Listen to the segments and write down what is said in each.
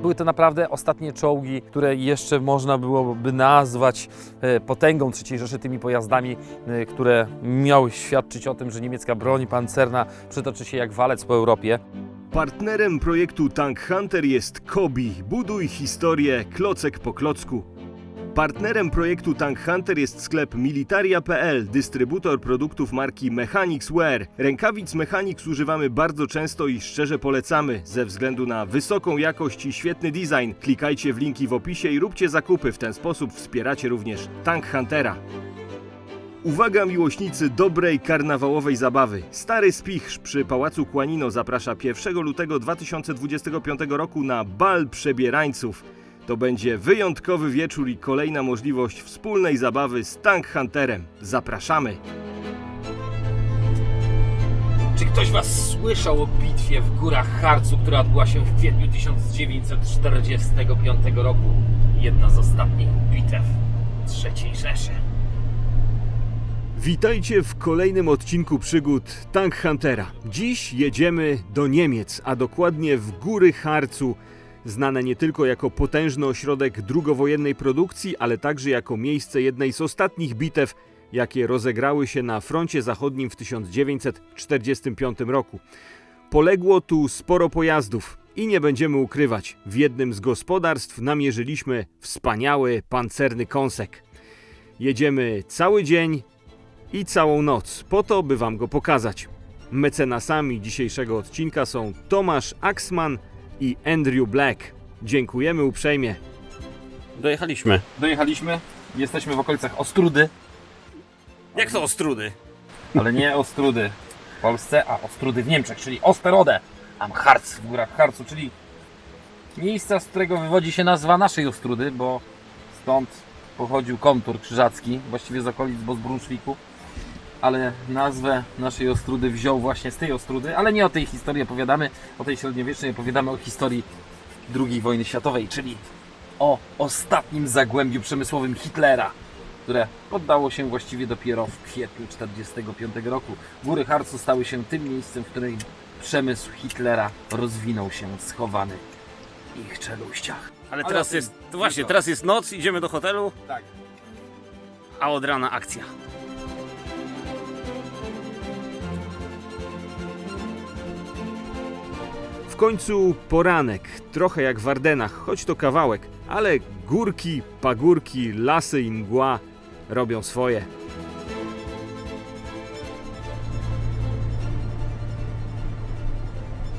Były to naprawdę ostatnie czołgi, które jeszcze można byłoby nazwać e, potęgą III Rzeszy, tymi pojazdami, e, które miały świadczyć o tym, że niemiecka broń pancerna przetoczy się jak walec po Europie. Partnerem projektu Tank Hunter jest Kobi. Buduj historię klocek po klocku. Partnerem projektu Tank Hunter jest sklep Militaria.pl, dystrybutor produktów marki Mechanics Wear. Rękawic Mechanics używamy bardzo często i szczerze polecamy, ze względu na wysoką jakość i świetny design. Klikajcie w linki w opisie i róbcie zakupy, w ten sposób wspieracie również Tank Huntera. Uwaga miłośnicy dobrej karnawałowej zabawy. Stary Spichrz przy Pałacu Kłanino zaprasza 1 lutego 2025 roku na bal przebierańców. To będzie wyjątkowy wieczór i kolejna możliwość wspólnej zabawy z Tank Hunterem. Zapraszamy! Czy ktoś Was słyszał o bitwie w Górach Harcu, która odbyła się w kwietniu 1945 roku? Jedna z ostatnich bitew III Rzeszy. Witajcie w kolejnym odcinku przygód Tank Huntera. Dziś jedziemy do Niemiec, a dokładnie w Góry Harcu, znane nie tylko jako potężny ośrodek drugowojennej produkcji, ale także jako miejsce jednej z ostatnich bitew, jakie rozegrały się na froncie zachodnim w 1945 roku. Poległo tu sporo pojazdów i nie będziemy ukrywać, w jednym z gospodarstw namierzyliśmy wspaniały pancerny kąsek. Jedziemy cały dzień i całą noc, po to, by Wam go pokazać. Mecenasami dzisiejszego odcinka są Tomasz Axman i Andrew Black. Dziękujemy uprzejmie. Dojechaliśmy. Dojechaliśmy, jesteśmy w okolicach Ostrudy, Jak to ostrudy? ale nie Ostrudy w Polsce, a Ostrudy w Niemczech, czyli Osterode, am Harz w Górach Harcu, czyli miejsca, z którego wywodzi się nazwa naszej Ostrudy, bo stąd pochodził kontur krzyżacki, właściwie z okolic Bosbrunszwiku, ale nazwę naszej Ostrudy wziął właśnie z tej Ostrudy, ale nie o tej historii opowiadamy, o tej średniowiecznej opowiadamy o historii II wojny światowej, czyli o ostatnim zagłębiu przemysłowym Hitlera, które poddało się właściwie dopiero w kwietniu 1945 roku. Góry Harcu stały się tym miejscem, w którym przemysł Hitlera rozwinął się schowany w ich czeluściach. Ale Ale teraz tym jest, to właśnie, teraz jest noc, idziemy do hotelu, Tak. a od rana akcja. Końcu poranek, trochę jak w Ardenach, choć to kawałek, ale górki, pagórki, lasy i mgła robią swoje.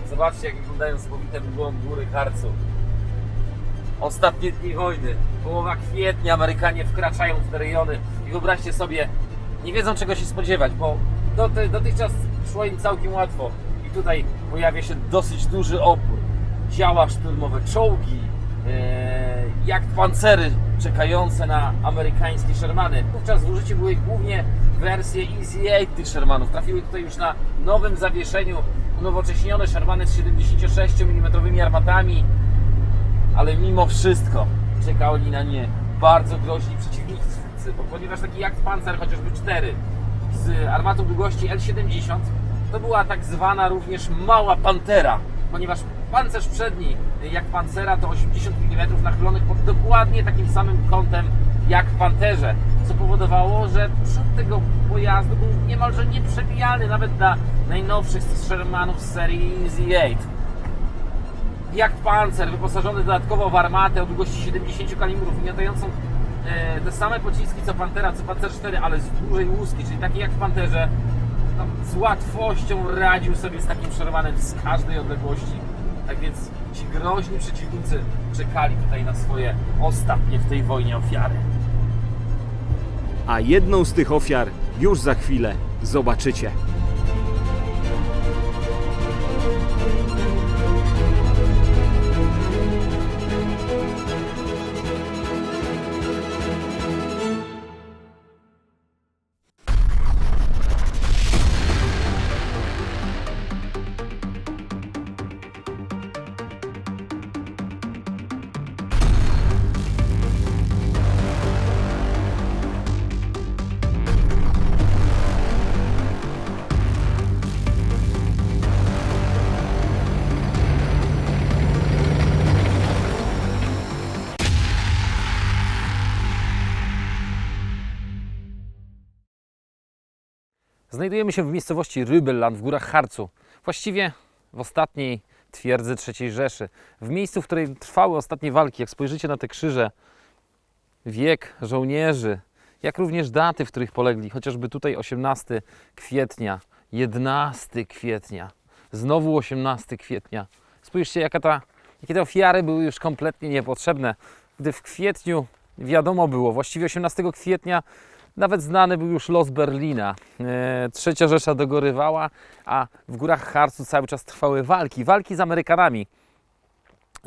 Zobaczcie, jak wyglądają spowite mgłą góry Harcu. Ostatnie dni wojny, połowa kwietnia, Amerykanie wkraczają w te rejony i wyobraźcie sobie, nie wiedzą czego się spodziewać, bo doty, dotychczas szło im całkiem łatwo i tutaj pojawia się dosyć duży opór. Działa szturmowe czołgi, e, jak pancery czekające na amerykańskie Shermany. Wówczas w użyciu były głównie wersje Easy 8 tych Shermanów. Trafiły tutaj już na nowym zawieszeniu unowocześnione Shermany z 76 mm armatami, ale mimo wszystko czekali na nie bardzo groźni przeciwnicy, ponieważ taki jak Panzer, chociażby 4 z armatą długości L70, to była tak zwana również mała Pantera, ponieważ pancerz przedni jak Pancera to 80 mm nachylonych pod dokładnie takim samym kątem jak w Panterze, co powodowało, że przód tego pojazdu był niemalże nieprzebijalny nawet dla najnowszych Shermanów z serii Easy 8 jak pancer, wyposażony dodatkowo w armatę o długości 70 kalibrów, miotającą e, te same pociski co Pantera, co Panzer 4, ale z dużej łuski, czyli taki jak w Panterze, z łatwością radził sobie z takim Shermanem z każdej odległości. Tak więc ci groźni przeciwnicy czekali tutaj na swoje ostatnie w tej wojnie ofiary. A jedną z tych ofiar już za chwilę zobaczycie. Znajdujemy się w miejscowości Rybelland w górach Harcu. Właściwie w ostatniej twierdzy III Rzeszy. W miejscu, w której trwały ostatnie walki. Jak spojrzycie na te krzyże, wiek żołnierzy, jak również daty, w których polegli. Chociażby tutaj 18 kwietnia, 11 kwietnia, znowu 18 kwietnia. Spójrzcie, jaka ta, jakie te ofiary były już kompletnie niepotrzebne. Gdy w kwietniu wiadomo było, właściwie 18 kwietnia nawet znany był już los Berlina. E, Trzecia Rzesza dogorywała, a w górach Harcu cały czas trwały walki. Walki z Amerykanami.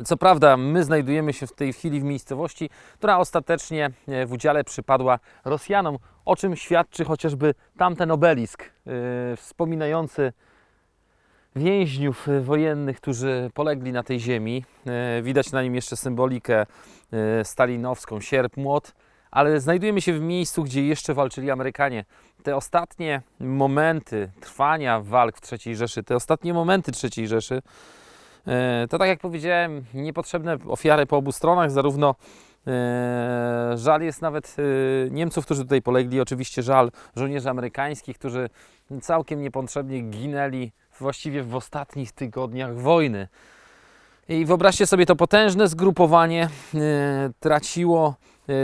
Co prawda, my znajdujemy się w tej chwili w miejscowości, która ostatecznie e, w udziale przypadła Rosjanom, o czym świadczy chociażby tamten obelisk e, wspominający więźniów wojennych, którzy polegli na tej ziemi. Widać na nim jeszcze symbolikę stalinowską, sierp, młot, ale znajdujemy się w miejscu, gdzie jeszcze walczyli Amerykanie. Te ostatnie momenty trwania walk w III Rzeszy, te ostatnie momenty III Rzeszy, e, to tak jak powiedziałem, niepotrzebne ofiary po obu stronach, zarówno e, żal jest nawet e, Niemców, którzy tutaj polegli, oczywiście żal żołnierzy amerykańskich, którzy całkiem niepotrzebnie ginęli właściwie w ostatnich tygodniach wojny. I wyobraźcie sobie to potężne zgrupowanie traciło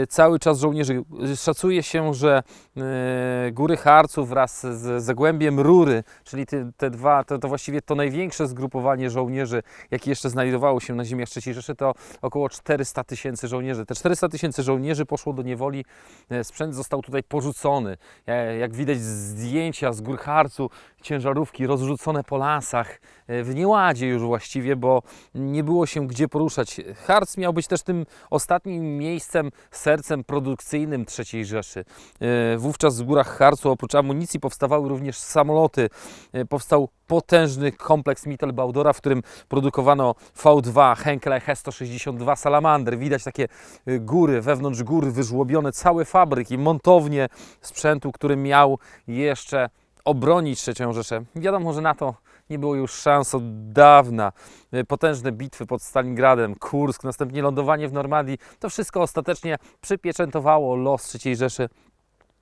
cały czas żołnierzy. Szacuje się, że e, Góry Harców wraz z Zagłębiem Rury, czyli te, dwa, to, to właściwie to największe zgrupowanie żołnierzy, jakie jeszcze znajdowało się na ziemiach III Rzeszy, to około 400 tysięcy żołnierzy. Te 400 tysięcy żołnierzy poszło do niewoli, e, sprzęt został tutaj porzucony. E, Jak widać zdjęcia z Gór Harcu, ciężarówki rozrzucone po lasach, e, w nieładzie już właściwie, bo nie było się gdzie poruszać. Harc miał być też tym ostatnim miejscem, sercem produkcyjnym III Rzeszy. E, Wówczas w górach Harcu oprócz amunicji powstawały również samoloty. E, Powstał potężny kompleks Mittelbaudora, w którym produkowano V2, Henkele He-162 Salamander. Widać takie e, góry, wewnątrz gór wyżłobione całe fabryki, montownie sprzętu, który miał jeszcze obronić III Rzeszę. Wiadomo, że na to nie było już szans od dawna. E, Potężne bitwy pod Stalingradem, Kursk, następnie lądowanie w Normandii. To wszystko ostatecznie przypieczętowało los III Rzeszy.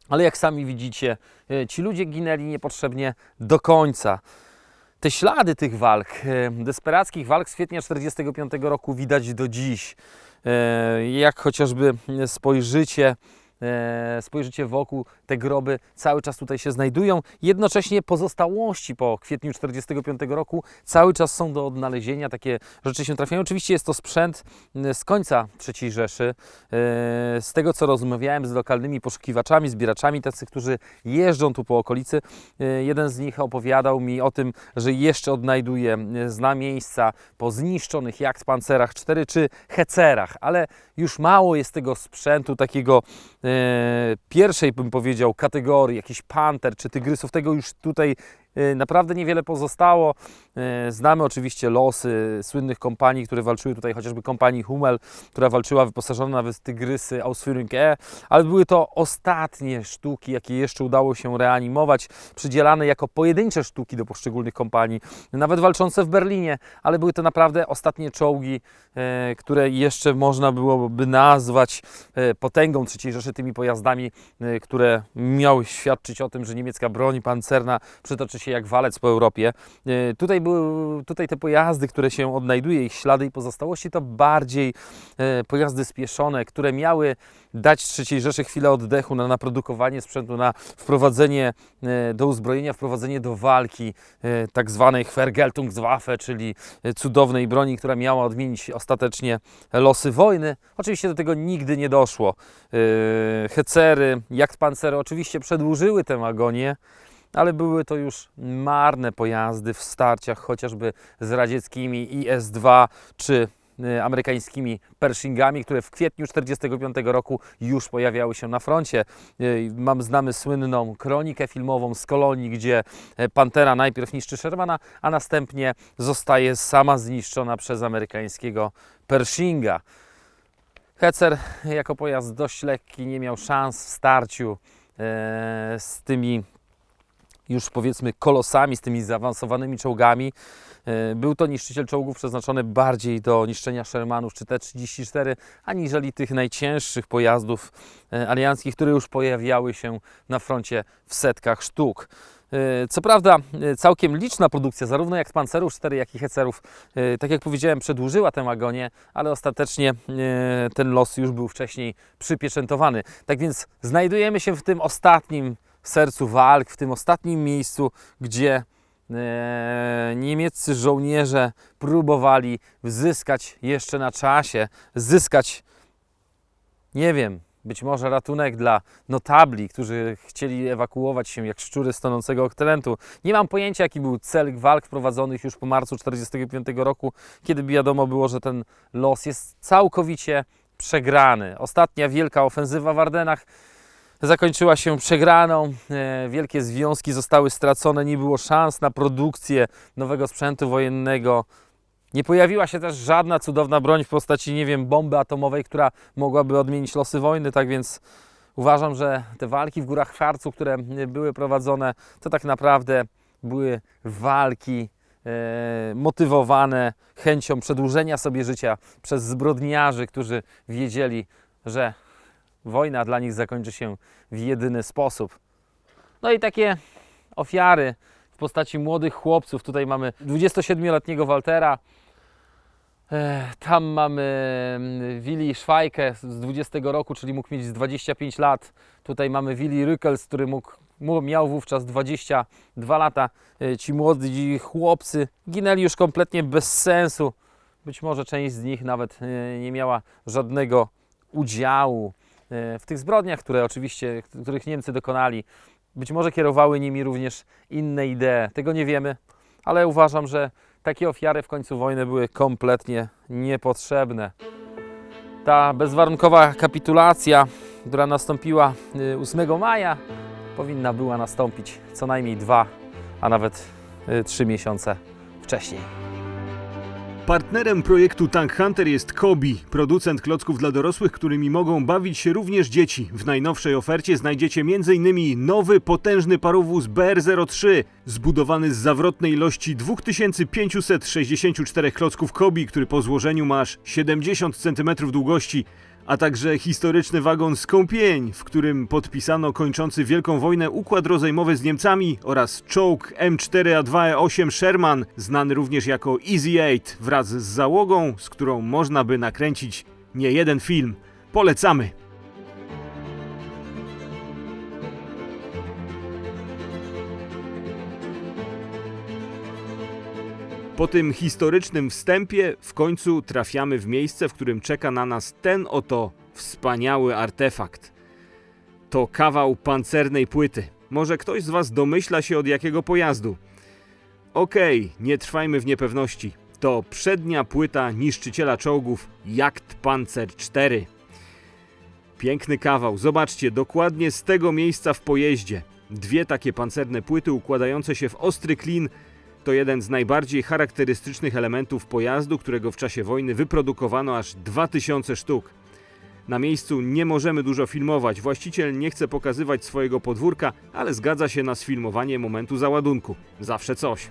Ale jak sami widzicie, e, ci ludzie ginęli niepotrzebnie do końca. Te ślady tych walk, e, desperackich walk z kwietnia 1945 roku widać do dziś. Jak chociażby spojrzycie, spojrzycie wokół, te groby cały czas tutaj się znajdują. Jednocześnie pozostałości po kwietniu 1945 roku cały czas są do odnalezienia. Takie rzeczy się trafiają. Oczywiście jest to sprzęt m, z końca III Rzeszy. E, Z tego co rozmawiałem z lokalnymi poszukiwaczami, zbieraczami, tacy, którzy jeżdżą tu po okolicy, e, jeden z nich opowiadał mi o tym, że jeszcze odnajduje, e, zna miejsca po zniszczonych pancerach 4 czy hecerach, ale już mało jest tego sprzętu takiego e, pierwszej, bym powiedział, kategorii, jakiś panter czy tygrysów, tego już tutaj e, naprawdę niewiele pozostało. E, Znamy oczywiście losy słynnych kompanii, które walczyły tutaj, chociażby kompanii Hummel, która walczyła wyposażona nawet w tygrysy Ausführung E, ale były to ostatnie sztuki, jakie jeszcze udało się reanimować, przydzielane jako pojedyncze sztuki do poszczególnych kompanii, nawet walczące w Berlinie, ale były to naprawdę ostatnie czołgi, e, które jeszcze można byłoby nazwać potęgą III Rzeszy, tymi pojazdami, które miały świadczyć o tym, że niemiecka broń pancerna przetoczy się jak walec po Europie. E, Tutaj były tutaj te pojazdy, które się odnajduje, ich ślady i pozostałości, to bardziej e, pojazdy spieszone, które miały dać III Rzeszy chwilę oddechu na naprodukowanie sprzętu, na wprowadzenie e, do uzbrojenia, wprowadzenie do walki tak zwanej Vergeltungswaffe, czyli cudownej broni, która miała odmienić ostatecznie losy wojny. Oczywiście do tego nigdy nie doszło. Hecery, Jagdpancery oczywiście przedłużyły tę agonię, ale były to już marne pojazdy w starciach chociażby z radzieckimi IS-2 czy e, amerykańskimi Pershingami, które w kwietniu 1945 roku już pojawiały się na froncie. E, Mam znamy słynną kronikę filmową z kolonii, gdzie e, Pantera najpierw niszczy Shermana, a następnie zostaje sama zniszczona przez amerykańskiego Pershinga. Hecer jako pojazd dość lekki nie miał szans w starciu e, z tymi już powiedzmy kolosami, z tymi zaawansowanymi czołgami. E, Był to niszczyciel czołgów przeznaczony bardziej do niszczenia Shermanów czy T-34, aniżeli tych najcięższych pojazdów e, alianckich, które już pojawiały się na froncie w setkach sztuk. E, Co prawda, całkiem liczna produkcja, zarówno jak pancerów 4, jak i hecerów, tak jak powiedziałem, przedłużyła tę agonię, ale ostatecznie ten los już był wcześniej przypieczętowany. Tak więc znajdujemy się w tym ostatnim sercu walk, w tym ostatnim miejscu, gdzie e, niemieccy żołnierze próbowali zyskać jeszcze na czasie, zyskać, nie wiem, być może ratunek dla notabli, którzy chcieli ewakuować się jak szczury z tonącego. Nie mam pojęcia, jaki był cel walk prowadzonych już po marcu 1945 roku, kiedy wiadomo było, że ten los jest całkowicie przegrany. Ostatnia wielka ofensywa w Ardenach zakończyła się przegraną. E, Wielkie związki zostały stracone, nie było szans na produkcję nowego sprzętu wojennego. Nie pojawiła się też żadna cudowna broń w postaci, nie wiem, bomby atomowej, która mogłaby odmienić losy wojny, tak więc uważam, że te walki w górach Harcu, które były prowadzone, to tak naprawdę były walki e, motywowane chęcią przedłużenia sobie życia przez zbrodniarzy, którzy wiedzieli, że wojna dla nich zakończy się w jedyny sposób. No i takie ofiary w postaci młodych chłopców. Tutaj mamy 27-letniego Waltera, tam mamy mm, Willi Szwajkę z 20 roku, czyli mógł mieć z 25 lat. Tutaj mamy Willi Rykels, który mógł, miał wówczas 22 lata. Ci młodzi chłopcy ginęli już kompletnie bez sensu. Być może część z nich nawet e, nie miała żadnego udziału w tych zbrodniach, które oczywiście, których Niemcy dokonali. Być może kierowały nimi również inne idee. Tego nie wiemy, ale uważam, że takie ofiary w końcu wojny były kompletnie niepotrzebne. Ta bezwarunkowa kapitulacja, która nastąpiła y, 8 maja, powinna była nastąpić co najmniej dwa, a nawet y, trzy miesiące wcześniej. Partnerem projektu Tank Hunter jest Kobi, producent klocków dla dorosłych, którymi mogą bawić się również dzieci. W najnowszej ofercie znajdziecie m.in. nowy, potężny parowóz BR-03, zbudowany z zawrotnej ilości 2564 klocków Kobi, który po złożeniu ma aż 70 cm długości, a także historyczny wagon Skąpień, w którym podpisano kończący Wielką Wojnę układ rozejmowy z Niemcami oraz czołg M4A2E8 Sherman, znany również jako Easy 8, wraz z załogą, z którą można by nakręcić nie jeden film. Polecamy! Po tym historycznym wstępie w końcu trafiamy w miejsce, w którym czeka na nas ten oto wspaniały artefakt. To kawał pancernej płyty. Może ktoś z Was domyśla się od jakiego pojazdu? Okej, nie trwajmy w niepewności. To przednia płyta niszczyciela czołgów Jagd Panzer 4. Piękny kawał, zobaczcie, dokładnie z tego miejsca w pojeździe. Dwie takie pancerne płyty układające się w ostry klin to jeden z najbardziej charakterystycznych elementów pojazdu, którego w czasie wojny wyprodukowano aż 2000 sztuk. Na miejscu nie możemy dużo filmować, właściciel nie chce pokazywać swojego podwórka, ale zgadza się na sfilmowanie momentu załadunku. Zawsze coś.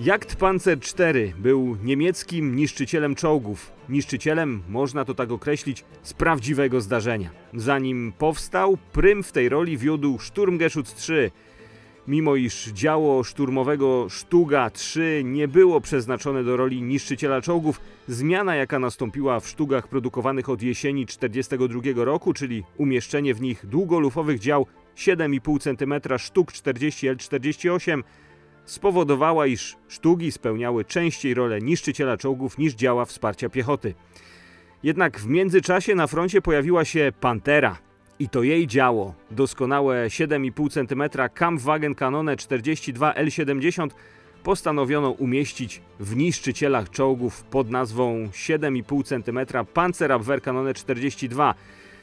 Jagd Panzer IV był niemieckim niszczycielem czołgów. Niszczycielem, można to tak określić, z prawdziwego zdarzenia. Zanim powstał, prym w tej roli wiódł Sturmgeschütz III, Mimo iż działo szturmowego Sztuga 3 nie było przeznaczone do roli niszczyciela czołgów, zmiana jaka nastąpiła w sztugach produkowanych od jesieni 1942 roku, czyli umieszczenie w nich długolufowych dział 7,5 cm sztuk 40L48, spowodowała, iż sztugi spełniały częściej rolę niszczyciela czołgów niż działa wsparcia piechoty. Jednak w międzyczasie na froncie pojawiła się Pantera, i to jej działo, doskonałe 7,5 cm Kampfwagen Kanone 42 L70 postanowiono umieścić w niszczycielach czołgów pod nazwą 7,5 cm Panzerabwehr Kanone 42.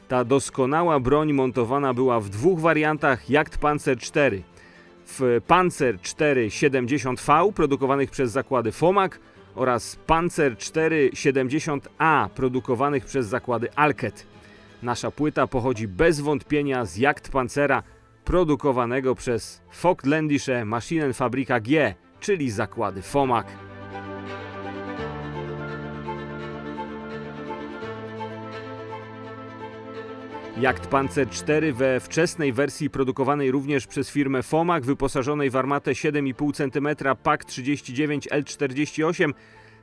Ta doskonała broń montowana była w dwóch wariantach Jagd Panzer 4. W Panzer 4 70V produkowanych przez zakłady FOMAK oraz Panzer 4 70A produkowanych przez zakłady Alket. Nasza płyta pochodzi bez wątpienia z Jagd Pancera, produkowanego przez Vogtländische Maschinenfabrika G, czyli zakłady FOMAK. Jagd Panzer IV we wczesnej wersji produkowanej również przez firmę FOMAK, wyposażonej w armatę 7,5 cm PAK 39 L48,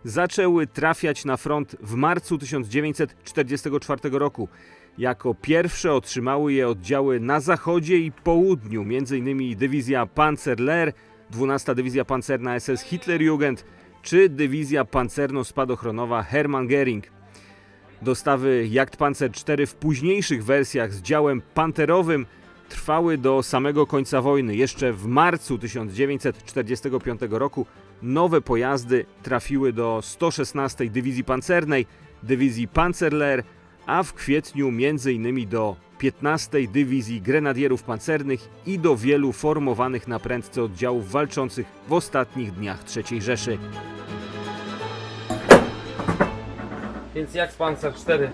zaczęły trafiać na front w marcu 1944 roku. Jako pierwsze otrzymały je oddziały na zachodzie i południu, m.in. dywizja Panzerlehr, 12 Dywizja Pancerna SS Hitlerjugend czy dywizja pancerno-spadochronowa Hermann Göring. Dostawy Jagdpanzer 4 w późniejszych wersjach z działem panterowym trwały do samego końca wojny. Jeszcze w marcu 1945 roku nowe pojazdy trafiły do 116 Dywizji Pancernej, Dywizji Panzerlehr, a w kwietniu m.in. do 15 Dywizji Grenadierów Pancernych i do wielu formowanych na prędce oddziałów walczących w ostatnich dniach III Rzeszy. Więc jak Panzer 4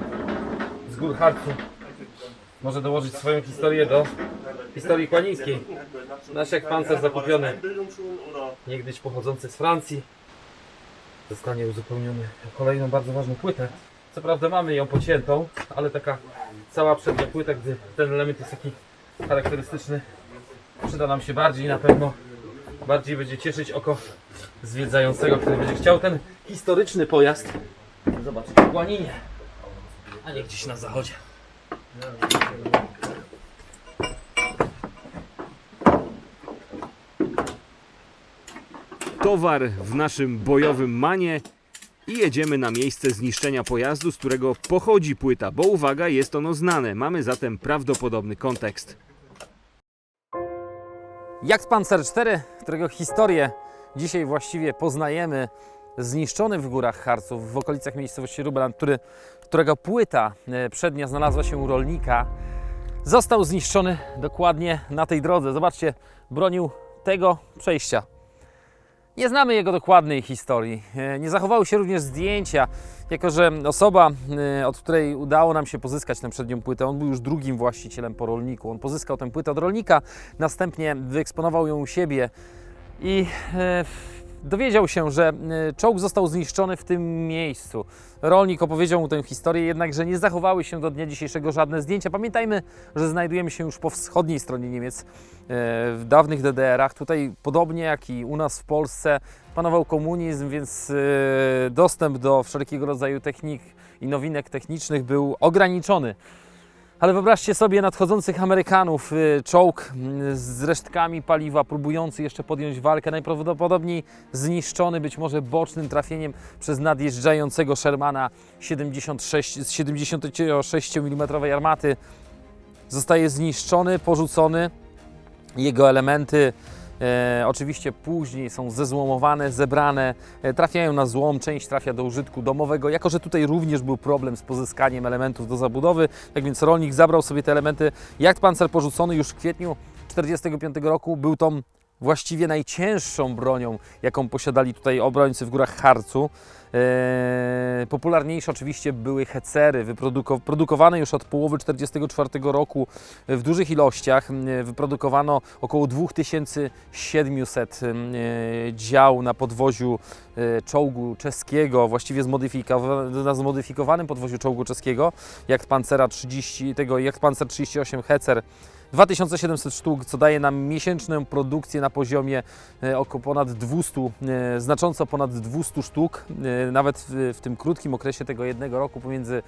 z gór Harcu może dołożyć swoją historię do historii kłanińskiej. Nasz jak pancer zakupiony, niegdyś pochodzący z Francji, zostanie uzupełniony o kolejną bardzo ważną płytę. Co prawda mamy ją pociętą, ale taka cała przednia płyta, gdy ten element jest taki charakterystyczny, przyda nam się bardziej na pewno. Bardziej będzie cieszyć oko zwiedzającego, który będzie chciał ten historyczny pojazd zobaczyć w Kłaninie, a nie gdzieś na zachodzie. Towar w naszym bojowym manie i jedziemy na miejsce zniszczenia pojazdu, z którego pochodzi płyta, bo uwaga, jest ono znane. Mamy zatem prawdopodobny kontekst. Jagd Panzer 4, którego historię dzisiaj właściwie poznajemy, zniszczony w górach Harców, w okolicach miejscowości Rubeland, który, którego płyta e, przednia znalazła się u rolnika, został zniszczony dokładnie na tej drodze. Zobaczcie, bronił tego przejścia. Nie znamy jego dokładnej historii. E, Nie zachowały się również zdjęcia, jako że osoba, e, od której udało nam się pozyskać tę przednią płytę, on był już drugim właścicielem po rolniku. On pozyskał tę płytę od rolnika, następnie wyeksponował ją u siebie i e, dowiedział się, że e, czołg został zniszczony w tym miejscu. Rolnik opowiedział mu tę historię, jednakże nie zachowały się do dnia dzisiejszego żadne zdjęcia. Pamiętajmy, że znajdujemy się już po wschodniej stronie Niemiec, e, w dawnych DDR-ach. Tutaj, podobnie jak i u nas w Polsce, panował komunizm, więc e, dostęp do wszelkiego rodzaju technik i nowinek technicznych był ograniczony. Ale wyobraźcie sobie nadchodzących Amerykanów, y, czołg mm, z resztkami paliwa, próbujący jeszcze podjąć walkę, najprawdopodobniej zniszczony być może bocznym trafieniem przez nadjeżdżającego Shermana 76, z 76 mm armaty. Zostaje zniszczony, porzucony. Jego elementy e, oczywiście później są zezłomowane, zebrane, e, trafiają na złom, część trafia do użytku domowego. Jako, że tutaj również był problem z pozyskaniem elementów do zabudowy, tak więc rolnik zabrał sobie te elementy. Jagd Panzer porzucony już w kwietniu 1945 roku był tą właściwie najcięższą bronią, jaką posiadali tutaj obrońcy w górach Harcu. Eee, popularniejsze oczywiście były hecery, wyproduko- produkowane już od połowy 1944 roku w dużych ilościach. Eee, Wyprodukowano około 2700 eee, dział na podwoziu eee, czołgu czeskiego, właściwie na zmodyfikowanym podwoziu czołgu czeskiego, jak Pancera 30, tego jak Panzer 38 Hecer 2700 sztuk, co daje nam miesięczną produkcję na poziomie e, około ponad 200, e, znacząco ponad 200 sztuk, e, nawet w, tym krótkim okresie tego jednego roku, pomiędzy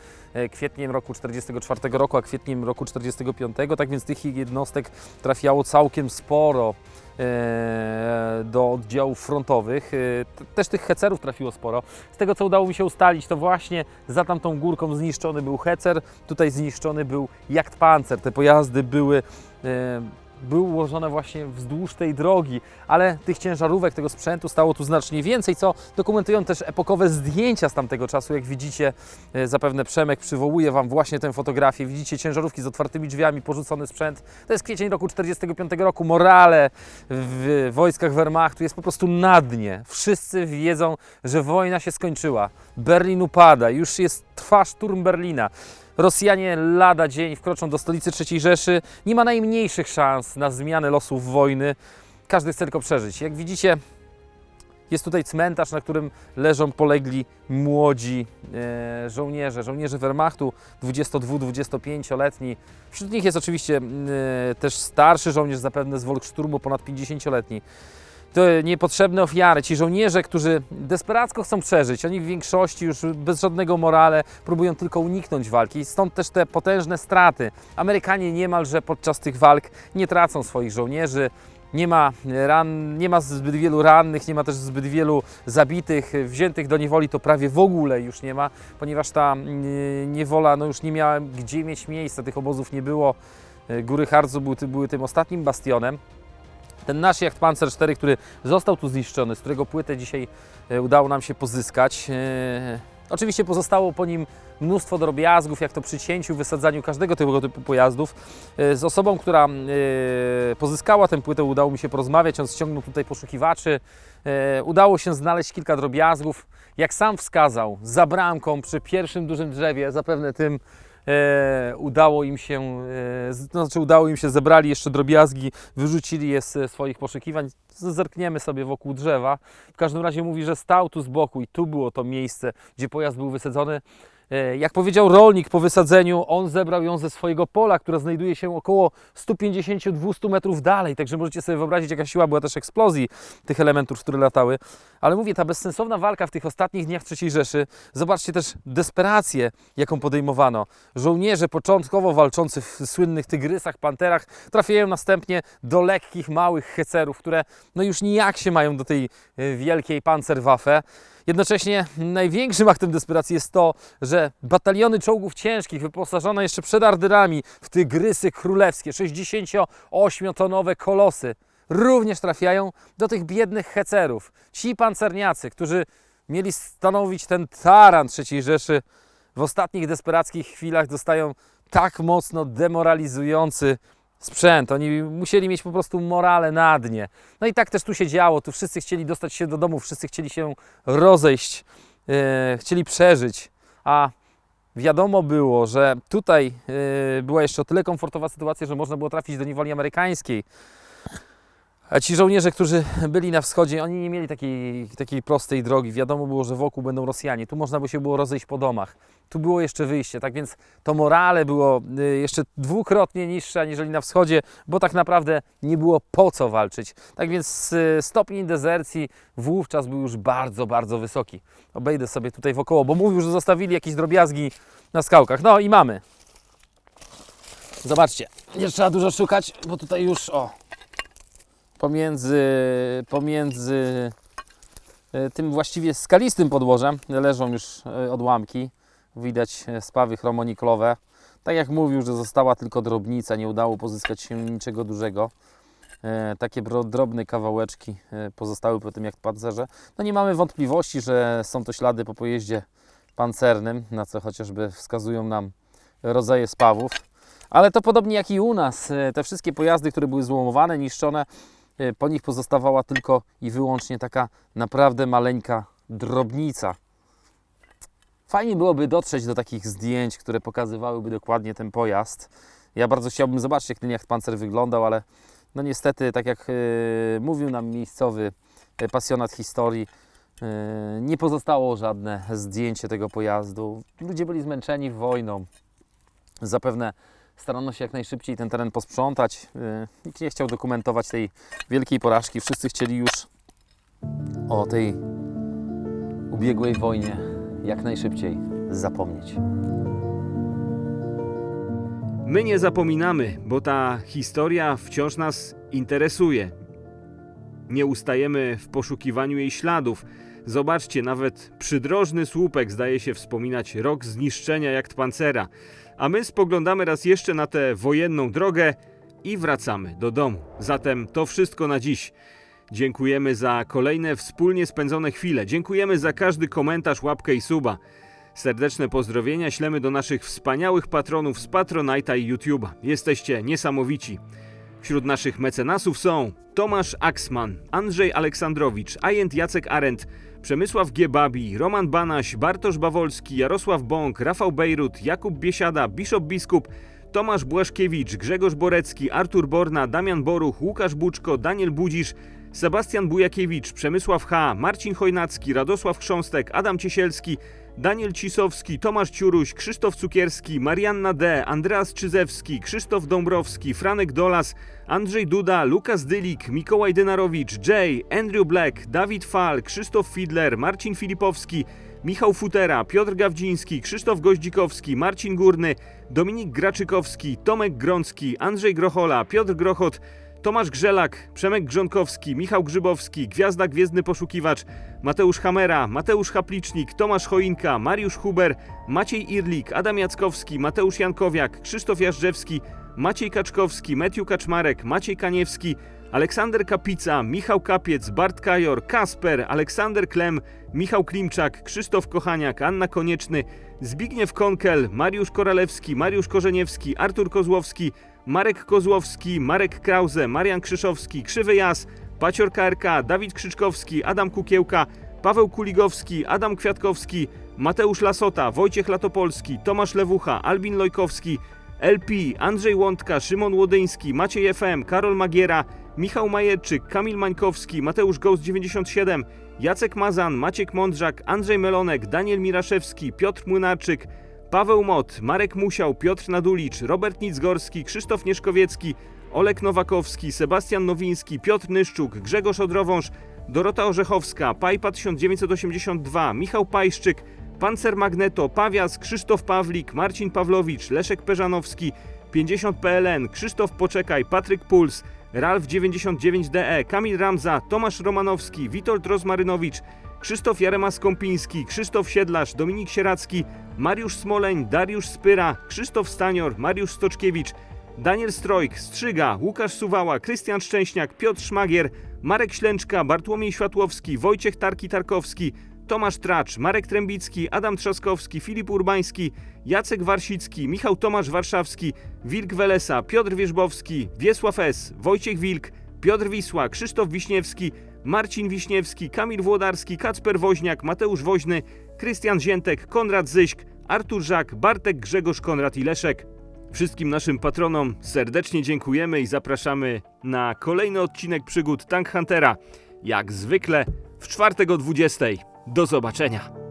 kwietniem roku 44 roku a kwietniem roku 45, tak więc tych jednostek trafiało całkiem sporo do oddziałów frontowych. E, Też tych hecerów trafiło sporo. Z tego co udało mi się ustalić, to właśnie za tamtą górką zniszczony był hecer, tutaj zniszczony był Jagdpanzer. Te pojazdy były e, były ułożone właśnie wzdłuż tej drogi, ale tych ciężarówek, tego sprzętu stało tu znacznie więcej, co dokumentują też epokowe zdjęcia z tamtego czasu. Jak widzicie, e, zapewne Przemek przywołuje Wam właśnie tę fotografię. Widzicie ciężarówki z otwartymi drzwiami, porzucony sprzęt. To jest kwiecień roku 45 roku. Morale w wojskach Wehrmachtu jest po prostu na dnie. Wszyscy wiedzą, że wojna się skończyła. Berlin upada, już jest trwa szturm Berlina. Rosjanie lada dzień wkroczą do stolicy III Rzeszy. Nie ma najmniejszych szans na zmianę losów wojny. Każdy chce tylko przeżyć. Jak widzicie, jest tutaj cmentarz, na którym leżą polegli młodzi e, żołnierze, żołnierze Wehrmachtu, 22-25-letni. Wśród nich jest oczywiście e, też starszy żołnierz, zapewne z Volkssturmu, ponad 50-letni. To niepotrzebne ofiary, ci żołnierze, którzy desperacko chcą przeżyć. Oni w większości już bez żadnego morale próbują tylko uniknąć walki. Stąd też te potężne straty. Amerykanie niemalże podczas tych walk nie tracą swoich żołnierzy. Nie ma, ran, nie ma zbyt wielu rannych, nie ma też zbyt wielu zabitych, wziętych do niewoli to prawie w ogóle już nie ma, ponieważ ta y, niewola no już nie miała gdzie mieć miejsca, tych obozów nie było. Góry Hardzu były, były tym ostatnim bastionem. Ten nasz jacht Panzer 4, który został tu zniszczony, z którego płytę dzisiaj e, udało nam się pozyskać. e, Oczywiście pozostało po nim mnóstwo drobiazgów, jak to przy cięciu, wysadzaniu każdego tego typu pojazdów. E, Z osobą, która pozyskała tę płytę, udało mi się porozmawiać. On ściągnął tutaj poszukiwaczy. Udało się znaleźć kilka drobiazgów. Jak sam wskazał, za bramką przy pierwszym dużym drzewie, zapewne tym e, udało im się, e, znaczy udało im się, zebrali jeszcze drobiazgi, wyrzucili je z swoich poszukiwań. Zerkniemy sobie wokół drzewa. W każdym razie mówi, że stał tu z boku i tu było to miejsce, gdzie pojazd był wysadzony. E, Jak powiedział rolnik po wysadzeniu, on zebrał ją ze swojego pola, które znajduje się około 150-200 metrów dalej. Także możecie sobie wyobrazić, jaka siła była też eksplozji tych elementów, które latały. Ale mówię, ta bezsensowna walka w tych ostatnich dniach III Rzeszy, zobaczcie też desperację, jaką podejmowano. Żołnierze początkowo walczący w słynnych tygrysach, panterach, trafiają następnie do lekkich, małych hecerów, które no już nijak się mają do tej e, wielkiej Panzerwaffe. Jednocześnie największym aktem desperacji jest to, że bataliony czołgów ciężkich, wyposażone jeszcze przed Ardyrami w tygrysy królewskie, 68-tonowe kolosy, również trafiają do tych biednych hecerów. Ci pancerniacy, którzy mieli stanowić ten taran III Rzeszy, w ostatnich desperackich chwilach dostają tak mocno demoralizujący sprzęt. Oni musieli mieć po prostu morale na dnie. No i tak też tu się działo. Tu wszyscy chcieli dostać się do domu, wszyscy chcieli się rozejść, e, chcieli przeżyć. A wiadomo było, że tutaj e, była jeszcze o tyle komfortowa sytuacja, że można było trafić do niewoli amerykańskiej. Ci żołnierze, którzy byli na wschodzie, oni nie mieli takiej, takiej prostej drogi. Wiadomo było, że wokół będą Rosjanie. Tu można by się było rozejść po domach. Tu było jeszcze wyjście. Tak więc to morale było y, jeszcze dwukrotnie niższe aniżeli na wschodzie, bo tak naprawdę nie było po co walczyć. Tak więc y, stopień dezercji wówczas był już bardzo, bardzo wysoki. Obejdę sobie tutaj wokoło, bo mówił, że zostawili jakieś drobiazgi na skałkach. No i mamy. Zobaczcie, nie trzeba dużo szukać, bo tutaj już o pomiędzy, pomiędzy e, tym właściwie skalistym podłożem leżą już e, odłamki. Widać e, spawy chromoniklowe. Tak jak mówił, że została tylko drobnica, nie udało pozyskać się niczego dużego. Takie drobne kawałeczki pozostały po tym jak pancerze. No nie mamy wątpliwości, że są to ślady po pojeździe pancernym, na co chociażby wskazują nam rodzaje spawów. Ale to podobnie jak i u nas, te wszystkie pojazdy, które były złomowane, niszczone, po nich pozostawała tylko i wyłącznie taka naprawdę maleńka drobnica. Fajnie byłoby dotrzeć do takich zdjęć, które pokazywałyby dokładnie ten pojazd. Ja bardzo chciałbym zobaczyć, jak ten pancer wyglądał, ale no niestety, tak jak e, mówił nam miejscowy e, pasjonat historii, e, nie pozostało żadne zdjęcie tego pojazdu. Ludzie byli zmęczeni wojną. Zapewne starano się jak najszybciej ten teren posprzątać. E, Nikt nie chciał dokumentować tej wielkiej porażki. Wszyscy chcieli już o tej ubiegłej wojnie jak najszybciej zapomnieć. My nie zapominamy, bo ta historia wciąż nas interesuje. Nie ustajemy w poszukiwaniu jej śladów. Zobaczcie, nawet przydrożny słupek zdaje się wspominać rok zniszczenia jak pancera. A my spoglądamy raz jeszcze na tę wojenną drogę i wracamy do domu. Zatem to wszystko na dziś. Dziękujemy za kolejne wspólnie spędzone chwile. Dziękujemy za każdy komentarz, łapkę i suba. Serdeczne pozdrowienia ślemy do naszych wspaniałych patronów z Patronite'a i YouTube'a. Jesteście niesamowici. Wśród naszych mecenasów są Tomasz Axman, Andrzej Aleksandrowicz, Ajent Jacek Arendt, Przemysław G. Babi, Roman Banaś, Bartosz Bawolski, Jarosław Bąk, Rafał Bejrut, Jakub Biesiada, Bishop Biskup, Tomasz Błaszkiewicz, Grzegorz Borecki, Artur Borna, Damian Boruch, Łukasz Buczko, Daniel Budzisz, Sebastian Bujakiewicz, Przemysław H., Marcin Chojnacki, Radosław Chrząstek, Adam Ciesielski, Daniel Cisowski, Tomasz Ciuruś, Krzysztof Cukierski, Marianna D., Andreas Czyzewski, Krzysztof Dąbrowski, Franek Dolas, Andrzej Duda, Lukas Dylik, Mikołaj Dynarowicz, Jay, Andrew Black, Dawid Fal, Krzysztof Fidler, Marcin Filipowski, Michał Futera, Piotr Gawdziński, Krzysztof Goździkowski, Marcin Górny, Dominik Graczykowski, Tomek Grącki, Andrzej Grochola, Piotr Grochot, Tomasz Grzelak, Przemek Grządkowski, Michał Grzybowski, Gwiazda Gwiezdny Poszukiwacz, Mateusz Hamera, Mateusz Haplicznik, Tomasz Choinka, Mariusz Huber, Maciej Irlik, Adam Jackowski, Mateusz Jankowiak, Krzysztof Jażdżewski, Maciej Kaczkowski, Metiu Kaczmarek, Maciej Kaniewski, Aleksander Kapica, Michał Kapiec, Bart Kajor, Kasper, Aleksander Klem, Michał Klimczak, Krzysztof Kochaniak, Anna Konieczny, Zbigniew Konkel, Mariusz Koralewski, Mariusz Korzeniewski, Artur Kozłowski, Marek Kozłowski, Marek Krause, Marian Krzyszowski, Krzywy Jas, Pacior KRK, Dawid Krzyczkowski, Adam Kukiełka, Paweł Kuligowski, Adam Kwiatkowski, Mateusz Lasota, Wojciech Latopolski, Tomasz Lewucha, Albin Lojkowski, LP, Andrzej Łądka, Szymon Łodyński, Maciej FM, Karol Magiera, Michał Majerczyk, Kamil Mańkowski, Mateusz Ghost 97, Jacek Mazan, Maciek Mądrzak, Andrzej Melonek, Daniel Miraszewski, Piotr Młynarczyk, Paweł Mot, Marek Musiał, Piotr Nadulicz, Robert Nicgorski, Krzysztof Nieszkowiecki, Olek Nowakowski, Sebastian Nowiński, Piotr Nyszczuk, Grzegorz Odrowąż, Dorota Orzechowska, Pajpa 1982, Michał Pajszczyk, Pancer Magneto, Pawias, Krzysztof Pawlik, Marcin Pawlowicz, Leszek Peżanowski, 50 PLN, Krzysztof Poczekaj, Patryk Puls, Ralf 99DE, Kamil Ramza, Tomasz Romanowski, Witold Rozmarynowicz, Krzysztof Jarema-Skąpiński, Krzysztof Siedlarz, Dominik Sieracki, Mariusz Smoleń, Dariusz Spyra, Krzysztof Stanior, Mariusz Stoczkiewicz, Daniel Strojk, Strzyga, Łukasz Suwała, Krystian Szczęśniak, Piotr Szmagier, Marek Ślęczka, Bartłomiej Światłowski, Wojciech Tarki-Tarkowski, Tomasz Tracz, Marek Trębicki, Adam Trzaskowski, Filip Urbański, Jacek Warsicki, Michał Tomasz Warszawski, Wilk Welesa, Piotr Wierzbowski, Wiesław S., Wojciech Wilk, Piotr Wisła, Krzysztof Wiśniewski, Marcin Wiśniewski, Kamil Włodarski, Kacper Woźniak, Mateusz Woźny, Krystian Ziętek, Konrad Zyśk, Artur Żak, Bartek Grzegorz, Konrad i Leszek. Wszystkim naszym patronom serdecznie dziękujemy i zapraszamy na kolejny odcinek przygód Tank Huntera. Jak zwykle w czwartek o 20. Do zobaczenia.